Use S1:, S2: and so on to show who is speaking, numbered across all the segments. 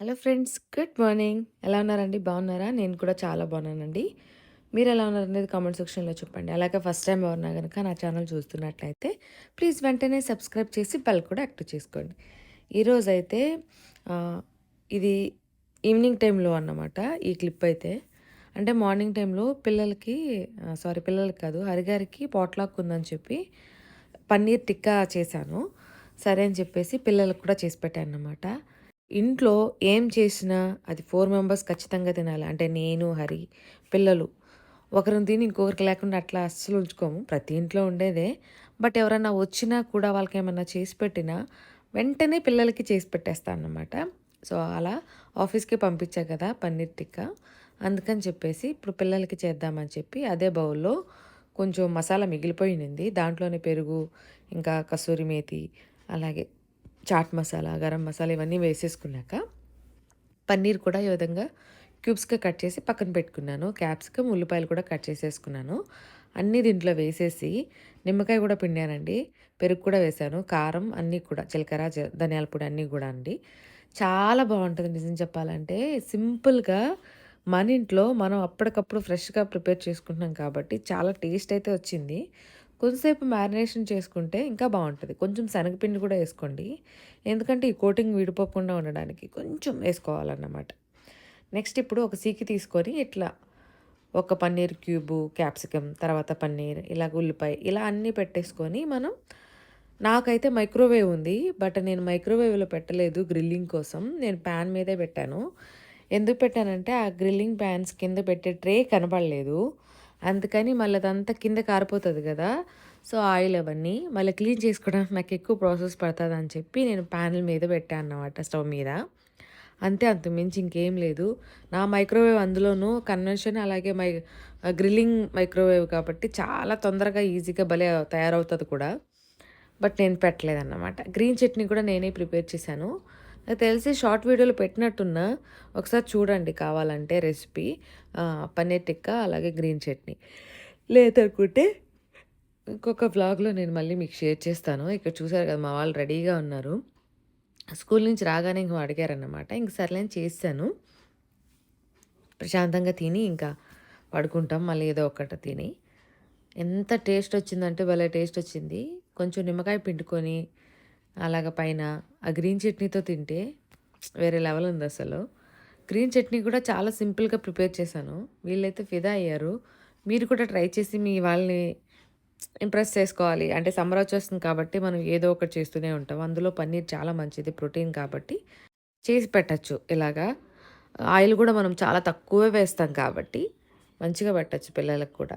S1: Hello friends good morning. ఎలా ఉన్నారండి? బాగున్నారా? నేను కూడా చాలా బాగున్నానండి. మీరు ఎలా ఉన్నారనేది కామెంట్ సెక్షన్లో చెప్పండి. అలాగే ఫస్ట్ టైం ఎవరన్నా కనుక నా ఛానల్ చూస్తున్నట్లయితే ప్లీజ్ వెంటనే సబ్స్క్రైబ్ చేసి బెల్ కూడా యాక్టివ్ చేసుకోండి. ఈరోజు అయితే ఇది ఈవినింగ్ టైంలో అన్నమాట ఈ క్లిప్ అయితే. అంటే మార్నింగ్ టైంలో పిల్లలకి సారీ పిల్లలకి కాదు హరిగారికి పాట్లాక్ ఉందని చెప్పి పన్నీర్ టిక్కా చేశాను. సరే అని చెప్పేసి పిల్లలకు కూడా చేసి పెట్టాను అన్నమాట ఇంట్లో ఏం చేసినా అది ఫోర్ మెంబర్స్ ఖచ్చితంగా తినాలి. అంటే నేను హరి పిల్లలు. ఒకరిని తిని ఇంకొకరికి లేకుండా అట్లా అస్సలు ఉంచుకోము. ప్రతి ఇంట్లో ఉండేదే. బట్ ఎవరైనా వచ్చినా కూడా వాళ్ళకి ఏమైనా చేసి పెట్టినా వెంటనే పిల్లలకి చేసి పెట్టేస్తాను సో అలా ఆఫీస్కి పంపించా కదా పన్నీర్ టిక్కా. అందుకని చెప్పేసి ఇప్పుడు పిల్లలకి చేద్దామని చెప్పి అదే బౌల్లో కొంచెం మసాలా మిగిలిపోయింది. దాంట్లోనే పెరుగు ఇంకా కసూరి మేతి అలాగే చాట్ మసాలా గరం మసాలా ఇవన్నీ వేసేసుకున్నాక పన్నీర్ కూడా ఈ విధంగా క్యూబ్స్గా కట్ చేసి పక్కన పెట్టుకున్నాను. క్యాప్సికమ్ ఉల్లిపాయలు కూడా కట్ చేసేసుకున్నాను. అన్నీ దీంట్లో వేసేసి నిమ్మకాయ కూడా పిండానండి. పెరుగు కూడా వేశాను కారం అన్నీ కూడా జీలకర్ర ధనియాల పొడి అన్నీ కూడా అండి. చాలా బాగుంటుంది నిజం చెప్పాలంటే. సింపుల్గా మన ఇంట్లో మనం అప్పటికప్పుడు ఫ్రెష్గా ప్రిపేర్ చేసుకుంటున్నాం కాబట్టి చాలా టేస్ట్ అయితే వచ్చింది. కొంచెంసేపు మ్యారినేషన్ చేసుకుంటే ఇంకా బాగుంటుంది. కొంచెం శనగపిండి కూడా వేసుకోండి. ఎందుకంటే ఈ కోటింగ్ విడిపోకుండా ఉండడానికి కొంచెం వేసుకోవాలన్నమాట. నెక్స్ట్ ఇప్పుడు ఒక సీకి తీసుకొని ఇట్లా ఒక పన్నీర్ క్యూబు క్యాప్సికమ్ తర్వాత పన్నీర్ ఇలా ఉల్లిపాయ ఇలా అన్నీ పెట్టేసుకొని మనం నాకైతే మైక్రోవేవ్ ఉంది. బట్ నేను మైక్రోవేవ్లో పెట్టలేదు గ్రిల్లింగ్ కోసం. నేను ప్యాన్ మీదే పెట్టాను. ఎందుకు పెట్టానంటే ఆ గ్రిల్లింగ్ ప్యాన్స్ కింద పెట్టే ట్రే కనపడలేదు. అందుకని మళ్ళీ అదంతా కింద కారిపోతుంది కదా. సో ఆయిల్ అవన్నీ మళ్ళీ క్లీన్ చేసుకోవడానికి నాకు ఎక్కువ ప్రాసెస్ పడుతుంది అని చెప్పి నేను ప్యానల్ మీద పెట్టాను అన్నమాట స్టవ్ మీద. అంతే అంతకుమించి ఇంకేం లేదు. నా మైక్రోవేవ్ అందులోనూ కన్వెన్షన్ అలాగే మై గ్రిల్లింగ్ మైక్రోవేవ్ కాబట్టి చాలా తొందరగా ఈజీగా భలే తయారవుతుంది కూడా. బట్ నేను పెట్టలేదన్నమాట. గ్రీన్ చట్నీ కూడా నేనే ప్రిపేర్ చేశాను. నాకు తెలిసి షార్ట్ వీడియోలో పెట్టినట్టున్నా ఒకసారి చూడండి కావాలంటే రెసిపీ. పన్నీర్ టిక్కా అలాగే గ్రీన్ చట్నీ. లేదనుకుంటే ఇంకొక వ్లాగ్లో నేను మళ్ళీ మీకు షేర్ చేస్తాను. ఇక్కడ చూసారు కదా మా వాళ్ళు రెడీగా ఉన్నారు. స్కూల్ నుంచి రాగానే ఇంక అడిగారన్నమాట. ఇంక సర్లే అని చేశాను. ప్రశాంతంగా తిని ఇంకా పడుకుంటాం. మళ్ళీ ఏదో ఒకటి తిని. ఎంత టేస్ట్ వచ్చిందంటే భలే టేస్ట్ వచ్చింది. కొంచెం నిమ్మకాయ పిండుకొని అలాగ పైన ఆ గ్రీన్ చట్నీతో తింటే వేరే లెవెల్ ఉంది అసలు. గ్రీన్ చట్నీ కూడా చాలా సింపుల్గా ప్రిపేర్ చేశాను. వీళ్ళైతే ఫిదా అయ్యారు. మీరు కూడా ట్రై చేసి మీ వాళ్ళని ఇంప్రెస్ చేసుకోవాలి. అంటే సమ్మర్ వచ్చేస్తుంది కాబట్టి మనం ఏదో ఒకటి చేస్తూనే ఉంటాం. అందులో పన్నీర్ చాలా మంచిది ప్రోటీన్ కాబట్టి చేసి పెట్టచ్చు. ఇలాగా ఆయిల్ కూడా మనం చాలా తక్కువే వేస్తాం కాబట్టి మంచిగా పెట్టచ్చు పిల్లలకు కూడా.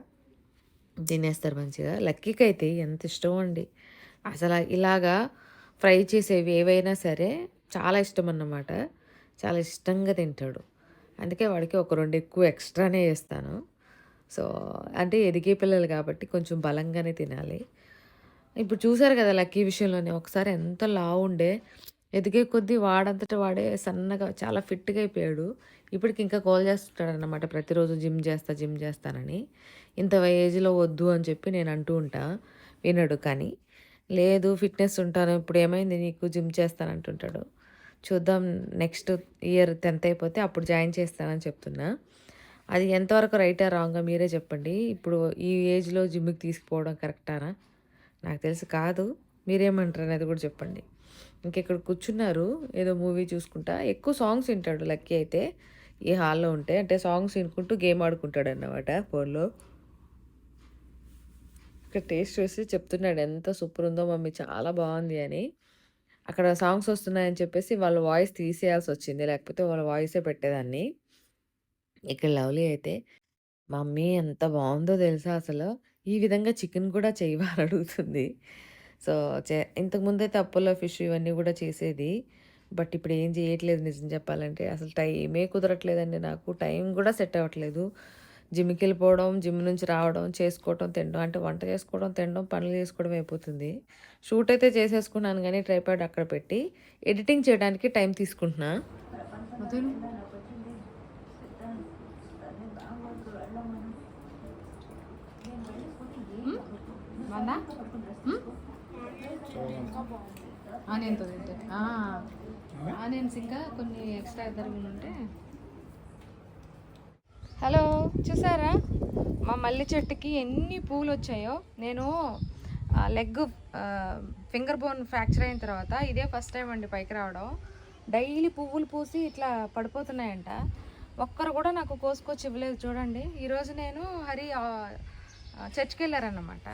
S1: తినేస్తారు మంచిగా. లక్కీకి అయితే ఎంత ఇష్టం అండి. అసలు ఇలాగా ఫ్రై చేసేవి ఏవైనా సరే చాలా ఇష్టం అన్నమాట చాలా ఇష్టంగా తింటాడు. అందుకే వాడికి ఒక రెండు ఎక్కువ ఎక్స్ట్రానే చేస్తాను. సో అంటే ఎదిగే పిల్లలు కాబట్టి కొంచెం బలంగానే తినాలి. ఇప్పుడు చూసారు కదా లక్కీ విషయంలోనే ఒకసారి ఎంత లావు ఉండే. ఎదిగే కొద్దీ వాడంతట వాడే సన్నగా చాలా ఫిట్గా అయిపోయాడు. ఇప్పటికి ఇంకా కాల్ చేస్తుంటాడు అనమాట ప్రతిరోజు జిమ్ చేస్తా జిమ్ చేస్తానని. ఇంత ఏజ్లో వద్దు అని చెప్పి నేను అంటూ ఉంటా. వినడు కానీ. లేదు ఫిట్నెస్ ఉంటాను ఇప్పుడు ఏమైంది నీకు? జిమ్ చేస్తాను అంటుంటాడు చూద్దాం నెక్స్ట్ ఇయర్ టెన్త్ అయిపోతే అప్పుడు జాయిన్ చేస్తానని చెప్తున్నా. అది ఎంతవరకు రైటా రాంగా మీరే చెప్పండి. ఇప్పుడు ఈ ఏజ్లో జిమ్కి తీసుకుపోవడం కరెక్టానా? నాకు తెలిసి కాదు. మీరేమంటారు అనేది కూడా చెప్పండి. ఇంకెక్కడ కూర్చున్నారు? ఏదో మూవీ చూసుకుంటా? ఎక్కువ సాంగ్స్ వింటాడు లక్కీ అయితే. ఈ హాల్లో ఉంటే అంటే సాంగ్స్ వినుకుంటూ గేమ్ ఆడుకుంటాడు అన్నమాట ఫోన్లో. ఇక్కడ టేస్ట్ చూసి చెప్తున్నాడు ఎంత సూపర్ ఉందో మమ్మీ చాలా బాగుంది అని. అక్కడ సాంగ్స్ వస్తున్నాయని చెప్పేసి వాళ్ళ వాయిస్ తీసేయాల్సి వచ్చింది లేకపోతే వాళ్ళ వాయిసే పెట్టేదాన్ని. ఇక్కడ లవ్లీ అయితే మమ్మీ ఎంత బాగుందో తెలుసా అసలు? ఈ విధంగా చికెన్ కూడా చేయవాలని అడుగుతుంది. సో చే ఇంతకుముందు అయితే అప్పుల్లో ఫిష్ ఇవన్నీ కూడా చేసేది బట్ ఇప్పుడు ఏం చేయట్లేదు నిజం చెప్పాలంటే. అసలు టైమే కుదరట్లేదండి నాకు టైం కూడా సెట్ అవ్వట్లేదు. జిమ్కి వెళ్ళిపోవడం జిమ్ నుంచి రావడం చేసుకోవడం తినడం అంటే వంట చేసుకోవడం తినడం పనులు చేసుకోవడం అయిపోతుంది. షూట్ అయితే చేసేసుకున్నాను కానీ ట్రైపాడ్ అక్కడ పెట్టి ఎడిటింగ్ చేయడానికి టైం తీసుకుంటున్నా.
S2: నేను
S3: ఇంకా కొన్ని ఎక్స్ట్రా తరిగి ఉంటే హలో చూసారా? మా మల్లె చెట్టుకి ఎన్ని పూలు వచ్చాయో నేను లెగ్ ఫింగర్ బోన్ ఫ్రాక్చర్ అయిన తర్వాత ఇదే ఫస్ట్ టైం అండి పైకి రావడం. డైలీ పువ్వులు పూసి ఇట్లా పడిపోతున్నాయంట. ఒక్కరు కూడా నాకు కోసుకొచ్చి ఇవ్వలేదు. చూడండి ఈరోజు నేను హరి చర్చ్కి వెళ్ళారన్నమాట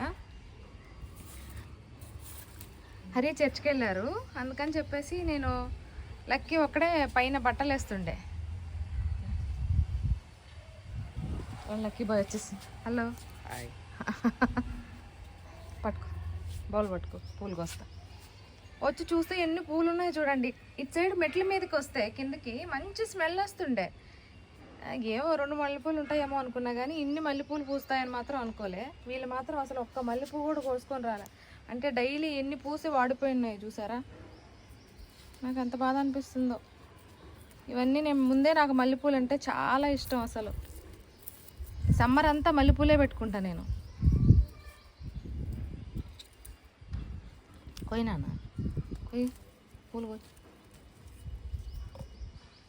S3: హరి చర్చ్కి వెళ్ళారు అందుకని చెప్పేసి నేను లక్కీ ఒక్కడే పైన బట్టలు వేస్తుండే లక్కీ బాయ్ వచ్చేసి హలో
S2: హాయ్
S3: పట్టుకో. బౌల్ పట్టుకో. పూలు కోస్తా. వచ్చి చూస్తే ఎన్ని పూలు ఉన్నాయి చూడండి. ఇటు సైడ్ మెట్ల మీదకి వస్తే కిందకి మంచి స్మెల్ వస్తుండే. ఏమో రెండు మల్లెపూలు ఉంటాయేమో అనుకున్నా కానీ ఇన్ని మల్లెపూలు పూస్తాయని మాత్రం అనుకోలే. వీళ్ళు మాత్రం అసలు ఒక్క మల్లెపూ కూడా కోసుకొని రాలే. అంటే డైలీ ఎన్ని పూసి వాడిపోయినాయి చూసారా? నాకు ఎంత బాధ అనిపిస్తుందో. ఇవన్నీ నేను ముందే నాకు మల్లెపూలు అంటే చాలా ఇష్టం అసలు. సమ్మర్ అంతా మల్లెపూలే పెట్టుకుంటా నేను. కొయ్యినానా కొయ్యి పూలు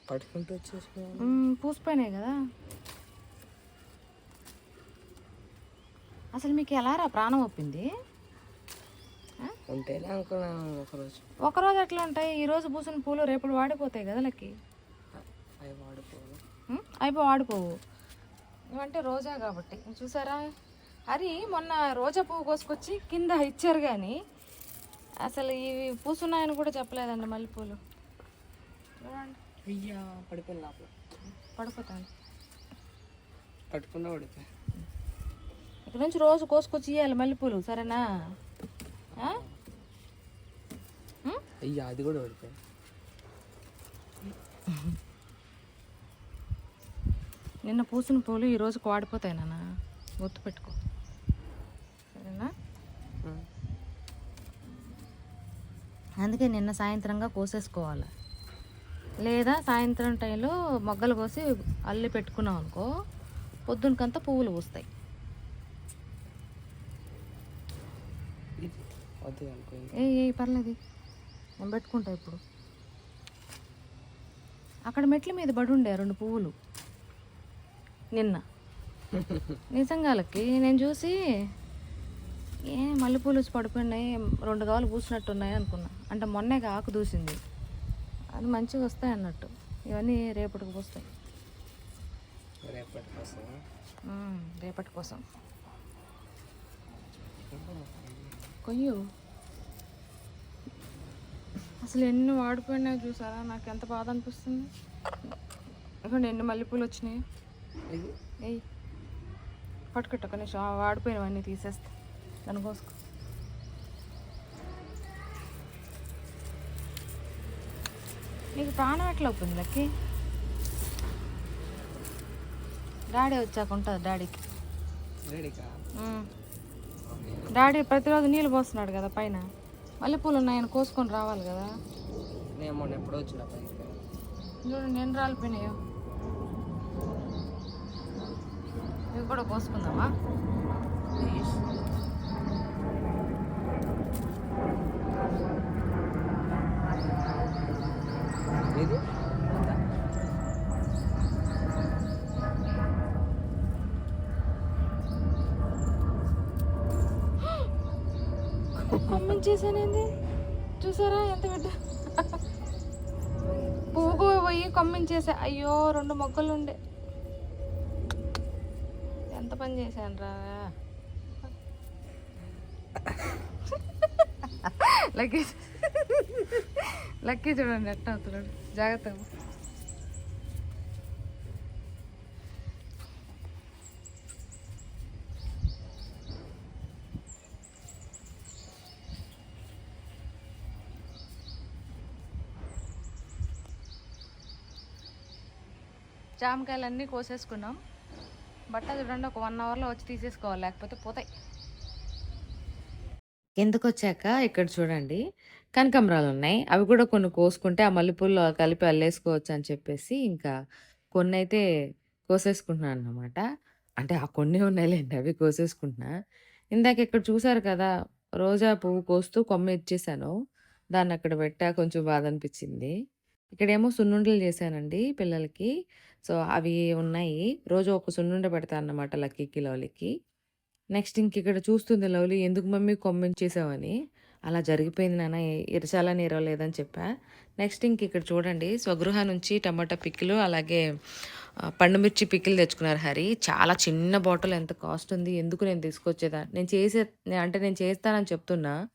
S2: పట్టుకుంటూ వచ్చేసి
S3: పూసిపోయినాయి కదా. అసలు మీకు ఎలా రా ప్రాణం ఒప్పింది?
S2: ఉంటేనే అనుకున్నాను ఒకరోజు.
S3: ఒకరోజు ఎట్లా ఉంటాయి? ఈ రోజు పూసిన పూలు రేపు వాడిపోతాయి కదా లక్కి.
S2: వాడుకోవాలి
S3: మ్మ్? అయిపో వాడిపోవు. ఇవంటే రోజా కాబట్టి. చూసారా? హరి మొన్న రోజా పువ్వు కోసుకొచ్చి కింద ఇచ్చారు కానీ అసలు ఇవి పూసున్నాయని కూడా చెప్పలేదండి మల్లెపూలు. చూడండి.
S2: అయ్యా పడిపోయింది లోపల.
S3: పడిపోతాను
S2: పట్టుకున్నా పడిపోయి.
S3: ఇక్కడ నుంచి రోజు కోసుకొచ్చి ఇవ్వాలి మల్లెపూలు సరేనా?
S2: అయ్యా అది కూడా పడిపోయింది.
S3: నిన్న పూసిన పూలు ఈరోజు వాడిపోతాయి నాన్న. గుర్తు పెట్టుకో. సరేనా? అందుకే నిన్న సాయంత్రంగా కోసేసుకోవాలి. లేదా సాయంత్రం టైంలో మొగ్గలు కోసి అల్లి పెట్టుకున్నాం అనుకో పొద్దునకంతా పువ్వులు పూస్తాయి. ఏ ఏ పర్లేదు. నేను పెట్టుకుంటా ఇప్పుడు. అక్కడ మెట్ల మీద పడి ఉండే రెండు పువ్వులు. నిన్న. నిజంగా లక్కి నేను చూసి ఏ మల్లెపూలు వచ్చి పడిపోయినాయి రెండు కావాలి పూసినట్టున్నాయి అనుకున్నా. అంటే మొన్నే ఆకు దూసింది. అది మంచిగా వస్తాయి అన్నట్టు. ఇవన్నీ రేపటికి పూస్తాయి.
S2: రేపటి కోసం?
S3: ఉమ్, రేపటి కోసం. కొయ్యు. అసలు ఎన్ని వాడిపోయినాయి చూసారా? నాకు ఎంత బాధ అనిపిస్తుంది. ఎన్ని మల్లెపూలు వచ్చినాయి. ఏయ్ పట్టుకట్టు ఒక నిమిషం వాడిపోయినవన్నీ తీసేస్తా. దాని కోసుకో. నీకు ప్రాణం ఎట్లా అవుతుంది లక్కి? డాడీ వచ్చాక ఉంటుంది డాడీకి. డాడీ ప్రతిరోజు నీళ్ళు పోస్తున్నాడు కదా పైన. మల్లెపూలు ఉన్నాయని కోసుకొని రావాలి కదా.
S2: నేను ఎప్పుడో వచ్చిన
S3: చూడండి ఎన్ని రాలిపోయినాయో ఇవి కూడా కోసుకుందామా? కొమ్మించేసానేంది చూసారా ఎంత బిడ్డ పువ్వుకు పోయి కొమ్మించేసా. అయ్యో రెండు మొక్కలు ఉండే పని చేశాను రా. లక్కీ లక్కీ చూడండి ఎట్ట అవుతున్నాడు? జాగ్రత్తగా జామకాయలన్నీ కోసేసుకున్నాం. బట్ట చూడండి ఒక వన్ అవర్లో వచ్చి తీసేసుకోవాలి లేకపోతే పోతాయి. ఎందుకు వచ్చాక? ఇక్కడ చూడండి. కనకాంబరాలు ఉన్నాయి. అవి కూడా కొన్ని కోసుకుంటే ఆ మల్లెపూలు కలిపి అల్లేసుకోవచ్చు అని చెప్పేసి ఇంకా కొన్ని అయితే కోసేసుకుంటున్నాను అన్నమాట. అంటే ఆ కొన్ని ఉన్నాయిలేండి అవి కోసేసుకుంటున్నా. ఇందాక ఇక్కడ చూసారు కదా రోజా పువ్వు కోస్తూ కొమ్మ ఇచ్చేసాను. దాన్ని అక్కడ పెట్టా కొంచెం బాధ అనిపించింది.
S1: ఇక్కడేమో సున్నుండలు చేశానండి పిల్లలకి. సో, అవి ఉన్నాయి. రోజు ఒక సున్నుండ పెడతా అన్నమాట లక్కీకి, లవ్లీకి. నెక్స్ట్ ఇంక ఇక్కడ చూస్తుంది లవ్లీ ఎందుకు మమ్మీ కొమ్మించేసావని. అలా జరిగిపోయింది నాన్న ఇరచాలని ఇరవలేదని చెప్పా. నెక్స్ట్ ఇంకిక్కడ చూడండి స్వగృహ నుంచి టమాటా పికిలు అలాగే పండుమిర్చి పండు తెచ్చుకున్నారు హరి. చాలా చిన్న బాటిల్ ఎంత కాస్ట్ ఉంది. ఎందుకు నేను తీసుకొచ్చేదా నేను చేసే అంటే నేను చేస్తానని చెప్తున్నా.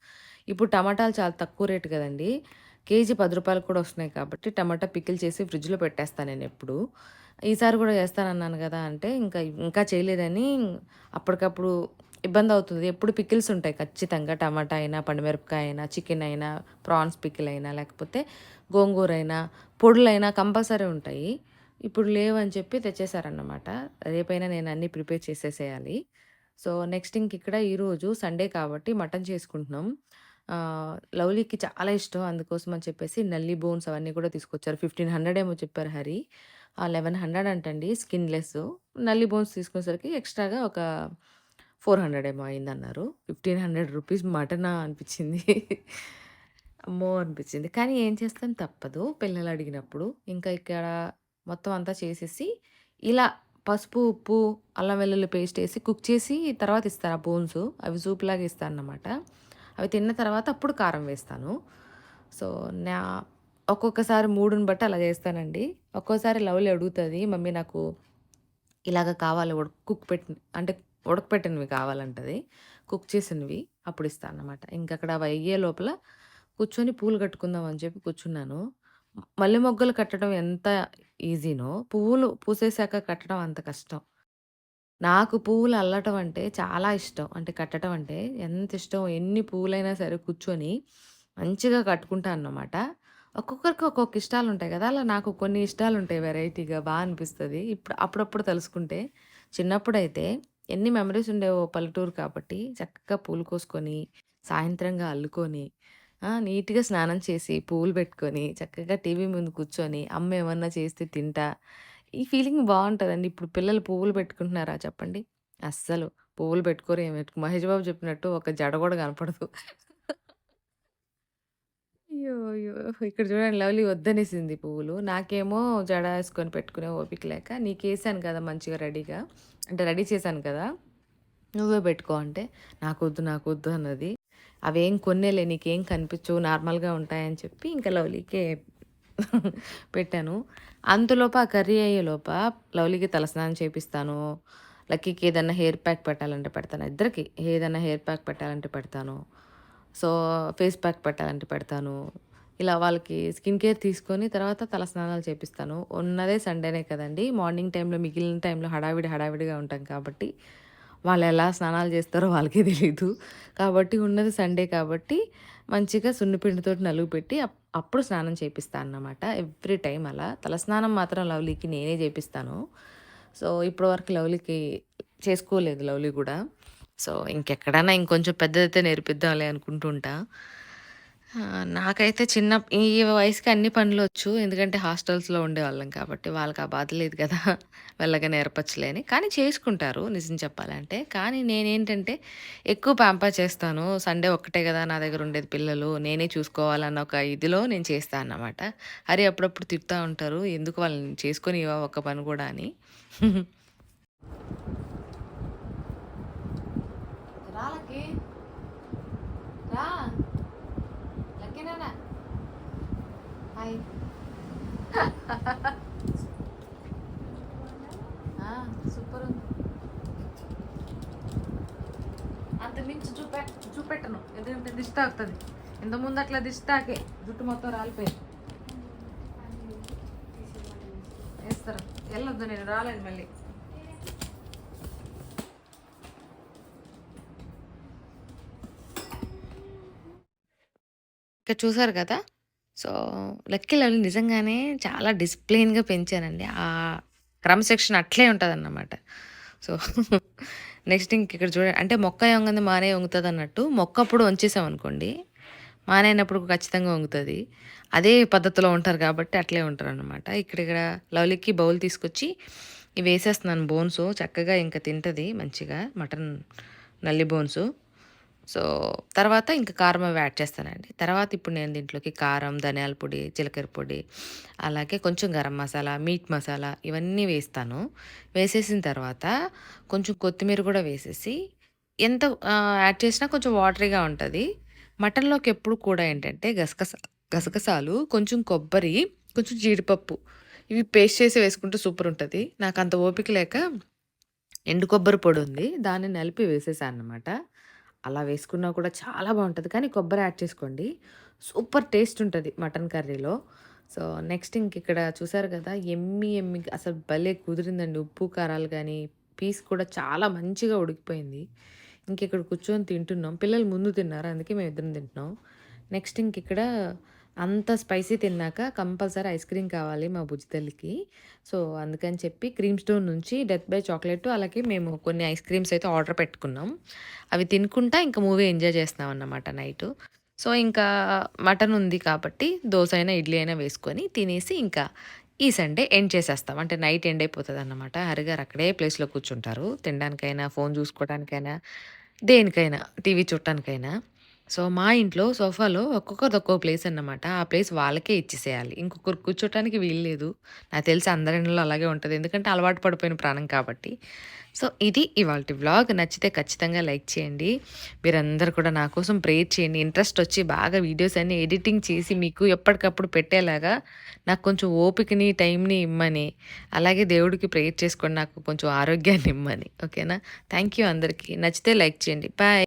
S1: ఇప్పుడు టమాటాలు చాలా తక్కువ రేట్ కదండీ. కేజీ పది రూపాయలు కూడా వస్తున్నాయి కాబట్టి టమాటా పికిల్ చేసి ఫ్రిడ్జ్‌లో పెట్టేస్తాను నేను ఎప్పుడు ఈసారి కూడా చేస్తానన్నాను కదా అంటే ఇంకా ఇంకా చేయలేదని అప్పటికప్పుడు ఇబ్బంది అవుతుంది ఎప్పుడు పికిల్స్ ఉంటాయి ఖచ్చితంగా. టమాటా అయినా, పండుమిరపకాయ అయినా, చికెన్ అయినా, ప్రాన్స్ పికిల్ అయినా, లేకపోతే గోంగూర అయినా, పొడులైనా కంపల్సరీ ఉంటాయి. ఇప్పుడు లేవని చెప్పి తెచ్చేసారన్నమాట. రేపైనా నేను అన్నీ ప్రిపేర్ చేసేసేయాలి. సో, నెక్స్ట్ ఇంకిక్కడ ఈరోజు సండే కాబట్టి మటన్ చేసుకుంటున్నాం. లవ్లీకి చాలా ఇష్టం. అందుకోసం అని చెప్పేసి నల్లి బోన్స్ అవన్నీ కూడా తీసుకొచ్చారు. 1500 ఏమో చెప్పారు హరి. ఆ! 1100 అంటండి స్కిన్‌లెస్. నల్లి బోన్స్ తీసుకునేసరికి ఎక్స్‌ట్రాగా ఒక 400 ఏమో అయిందన్నారు. 1500 రూపీస్ మటనా అనిపించింది. అమ్మో! అనిపించింది. కానీ ఏం చేస్తాం తప్పదు. పిల్లలు అడిగినప్పుడు. ఇంకా ఇక్కడ మొత్తం అంతా చేసేసి ఇలా పసుపు, ఉప్పు, అల్లం వెల్లుల్లి పేస్ట్ వేసి కుక్ చేసి తర్వాత ఇస్తారు ఆ బోన్స్. అవి సూప్‌లాగా ఇస్తారన్నమాట అవి తిన్న తర్వాత అప్పుడు కారం వేస్తాను. సో, నా ఒక్కొక్కసారి మూడుని బట్టి అలా చేస్తానండి. ఒక్కోసారి లవ్లీ అడుగుతుంది మమ్మీ నాకు ఇలాగ కావాలి ఉడక కుక్ పెట్టిన అంటే ఉడకపెట్టినవి కావాలంటది. కుక్ చేసినవి అప్పుడు ఇస్తాను అన్నమాట. ఇంకక్కడ అవి అయ్యే లోపల కూర్చొని పూలు కట్టుకుందాం అని చెప్పి కూర్చున్నాను. మల్లె మొగ్గలు కట్టడం ఎంత ఈజీనో పువ్వులు పూసేసాక కట్టడం అంత కష్టం. నాకు పువ్వులు అల్లటం అంటే చాలా ఇష్టం. అంటే కట్టడం అంటే ఎంత ఇష్టం. ఎన్ని పువ్వులైనా సరే కూర్చొని మంచిగా కట్టుకుంటా అన్నమాట. ఒక్కొక్కరికి ఒక్కొక్క ఇష్టాలు ఉంటాయి కదా అలా నాకు కొన్ని ఇష్టాలు ఉంటాయి వెరైటీగా బాగా అనిపిస్తుంది ఇప్పుడు అప్పుడప్పుడు తలుసుకుంటే చిన్నప్పుడైతే ఎన్ని మెమరీస్ ఉండేవో పల్లెటూరు కాబట్టి చక్కగా పూలు కోసుకొని, సాయంత్రంగా అల్లుకొని, నీట్‌గా స్నానం చేసి, పూలు పెట్టుకొని, చక్కగా టీవీ ముందు కూర్చొని, అమ్మ ఏమన్నా చేస్తే తింటా. ఈ ఫీలింగ్ బాగుంటుందండి ఇప్పుడు పిల్లలు పువ్వులు పెట్టుకుంటున్నారా చెప్పండి? అస్సలు. పువ్వులు పెట్టుకోరు ఏం పెట్టుకో మహేష్ బాబు చెప్పినట్టు ఒక జడ కూడా కనపడదు. అయ్యో! అయ్యో! ఇక్కడ చూడండి లవ్లీ వద్దనేసింది పువ్వులు. నాకేమో జడ వేసుకొని పెట్టుకునే ఓపిక లేక నీకేసాను కదా మంచిగా రెడీగా. అంటే రెడీ చేశాను కదా! నువ్వే పెట్టుకో అంటే నాకొద్దు, నాకొద్దు అన్నది. అవేం కొన్నేలే నీకేం కనిపించవు నార్మల్‌గా ఉంటాయని చెప్పి ఇంకా లవ్లీకే పెట్టాను. అంతలోపు ఆ కర్రీ అయ్యేలోప లవ్లీకి తలస్నానం చేపిస్తాను. లక్కీకి ఏదన్నా హెయిర్ ప్యాక్ పెట్టాలంటే పెడతాను. ఇద్దరికి ఏదన్నా హెయిర్ ప్యాక్ పెట్టాలంటే పెడతాను. సో, ఫేస్ ప్యాక్ పెట్టాలంటే పెడతాను. ఇలా వాళ్ళకి స్కిన్ కేర్ తీసుకొని తర్వాత తలస్నానాలు చేపిస్తాను. ఉన్నదే సండేనే కదండీ! మార్నింగ్ టైంలో మిగిలిన టైంలో హడావిడి హడావిడిగా ఉంటాం కాబట్టి వాళ్ళు ఎలా స్నానాలు చేస్తారో వాళ్ళకే తెలియదు కాబట్టి ఉన్నది సండే కాబట్టి మంచిగా సున్నిపిండితో నలుగు పెట్టి అప్ అప్పుడు స్నానం చేపిస్తాను అన్నమాట. ఎవ్రీ టైం అలా. తలస్నానం మాత్రం లవ్లీకి నేనే చేపిస్తాను. సో, ఇప్పటి వరకు లవ్లీకి చేసుకోలేదు లవ్లీ కూడా సో, ఇంకెక్కడైనా ఇంకొంచెం పెద్దదైతే నేర్పిద్దాంలే అనుకుంటుంటా నాకైతే చిన్న ఈ వయసుకి అన్ని పనులు వచ్చు ఎందుకంటే హాస్టల్స్‌లో ఉండేవాళ్ళం కాబట్టి వాళ్ళకి ఆ బాధ లేదు కదా! వెళ్ళగా నేర్పచ్చలేని కానీ చేసుకుంటారు నిజం చెప్పాలంటే. కానీ నేనేంటంటే ఎక్కువ ప్యాంపర్ చేస్తాను. సండే ఒక్కటే కదా నా దగ్గర ఉండేది పిల్లలు. నేనే చూసుకోవాలన్న ఒక ఇదిలో నేను చేస్తాను అన్నమాట. అరే అప్పుడప్పుడు తిడుతూ ఉంటారు. ఎందుకు వాళ్ళని చేసుకొని ఇవా ఒక్క పని కూడా అని. రా రా. లక్కీ నాన్న. హాయ్. ఆ! సూపరుంది. అంతకుమించి చూపె చూపెట్టను. ఎందుకంటే దిష్టి తాకుతది. ఇంతకుముందు అట్లా దిష్టి తాకే. జుట్టు మొత్తం రాలిపోయింది. ఏస్తారు. ఎళ్ళొద్దు నేను రాలేను మళ్ళీ. ఇక్కడ చూసారు కదా! సో, లక్కీ లవ్లీ నిజంగానే చాలా డిసిప్లిన్‌గా పెంచానండి. ఆ క్రమశిక్షణ అట్లే ఉంటదన్నమాట. సో, నెక్స్ట్ ఇంకిక్కడ చూడండి అంటే మొక్క వంగంది మానే వంగుతుంది అన్నట్టు మొక్క అప్పుడు వంచేసామనుకోండి, మానైనప్పుడు ఖచ్చితంగా వంగుతుంది అదే పద్ధతిలో ఉంటారు కాబట్టి అట్లే ఉంటారనమాట. ఇక్కడ ఇక్కడ లవ్లీకి బౌల్ తీసుకొచ్చి ఇవి వేసేస్తున్నాను బోన్స్. చక్కగా ఇంకా తింటుంది మంచిగా మటన్ నల్లి బోన్స్. సో తర్వాత ఇంకా కారం అవి యాడ్ చేస్తానండి. తర్వాత ఇప్పుడు నేను దీంట్లోకి కారం ధనియాల పొడి జీలకర్ర పొడి అలాగే కొంచెం గరం మసాలా మీట్ మసాలా ఇవన్నీ వేస్తాను. వేసేసిన తర్వాత కొంచెం కొత్తిమీర కూడా వేసేసి ఎంత యాడ్ చేసినా కొంచెం వాటరీగా ఉంటుంది. మటన్లోకి ఎప్పుడు కూడా ఏంటంటే గసగస గసగసాలు కొంచెం కొబ్బరి కొంచెం జీడిపప్పు ఇవి పేస్ట్ చేసి వేసుకుంటే సూపర్ ఉంటుంది. నాకు అంత ఓపిక లేక ఎండు కొబ్బరి పొడి ఉంది. దాన్ని నలిపి వేసేసాను అనమాట అలా వేసుకున్నా కూడా చాలా బాగుంటుంది. కానీ కొబ్బరి యాడ్ చేసుకోండి. సూపర్ టేస్ట్ ఉంటుంది మటన్ కర్రీలో. సో నెక్స్ట్ ఇంక ఇక్కడ చూసారు కదా ఎమ్మి ఎమ్మి అసలు భలే కుదిరిందండి. ఉప్పు కారాలు కానీ పీస్ కూడా చాలా మంచిగా ఉడికిపోయింది. ఇంక ఇక్కడ కూర్చొని తింటున్నాం. పిల్లలు ముందు తిన్నారు? అందుకే మేము ఇద్దరం తింటున్నాం. నెక్స్ట్ ఇంక ఇక్కడ అంత స్పైసీ తిన్నాక కంపల్సరీ ఐస్ క్రీమ్ కావాలి మా బుజ్జితల్లికి. సో అందుకని చెప్పి క్రీమ్ స్టోన్ నుంచి డెత్ బై చాక్లెట్ అలాగే మేము కొన్ని ఐస్ క్రీమ్స్ అయితే ఆర్డర్ పెట్టుకున్నాం. అవి తినుకుంటా ఇంకా మూవీ ఎంజాయ్ చేస్తున్నాం అన్నమాట నైట్. సో ఇంకా మటన్ ఉంది కాబట్టి దోశ అయినా ఇడ్లీ అయినా వేసుకొని తినేసి ఇంకా ఈ సండే ఎండ్ చేసేస్తాం. అంటే నైట్ ఎండ్ అయిపోతుంది అన్నమాట హరిగారు అక్కడే ప్లేస్లో కూర్చుంటారు. తినడానికైనా ఫోన్ చూసుకోవడానికైనా దేనికైనా టీవీ చూడటానికైనా. సో మా ఇంట్లో సోఫాలో ఒక్కొక్కరిది ఒక్కో ప్లేస్ అన్నమాట. ఆ ప్లేస్ వాళ్ళకే ఇచ్చేసేయాలి. ఇంకొకరు కూర్చోటానికి వీల్లేదు నాకు తెలిసి అందరి ఇంట్లో అలాగే ఉంటుంది. ఎందుకంటే అలవాటు పడిపోయిన ప్రాణం కాబట్టి. సో ఇది ఇవాళ వ్లాగ్. నచ్చితే ఖచ్చితంగా లైక్ చేయండి. మీరందరూ కూడా నా కోసం ప్రేర్ చేయండి. ఇంట్రెస్ట్ వచ్చి బాగా వీడియోస్ అన్నీ ఎడిటింగ్ చేసి మీకు ఎప్పటికప్పుడు పెట్టేలాగా నాకు కొంచెం ఓపికని టైంని ఇమ్మని అలాగే దేవుడికి ప్రేర్ చేసుకొని నాకు కొంచెం ఆరోగ్యాన్ని ఇమ్మని. ఓకేనా? థ్యాంక్ యూ అందరికీ. నచ్చితే లైక్ చేయండి. బాయ్.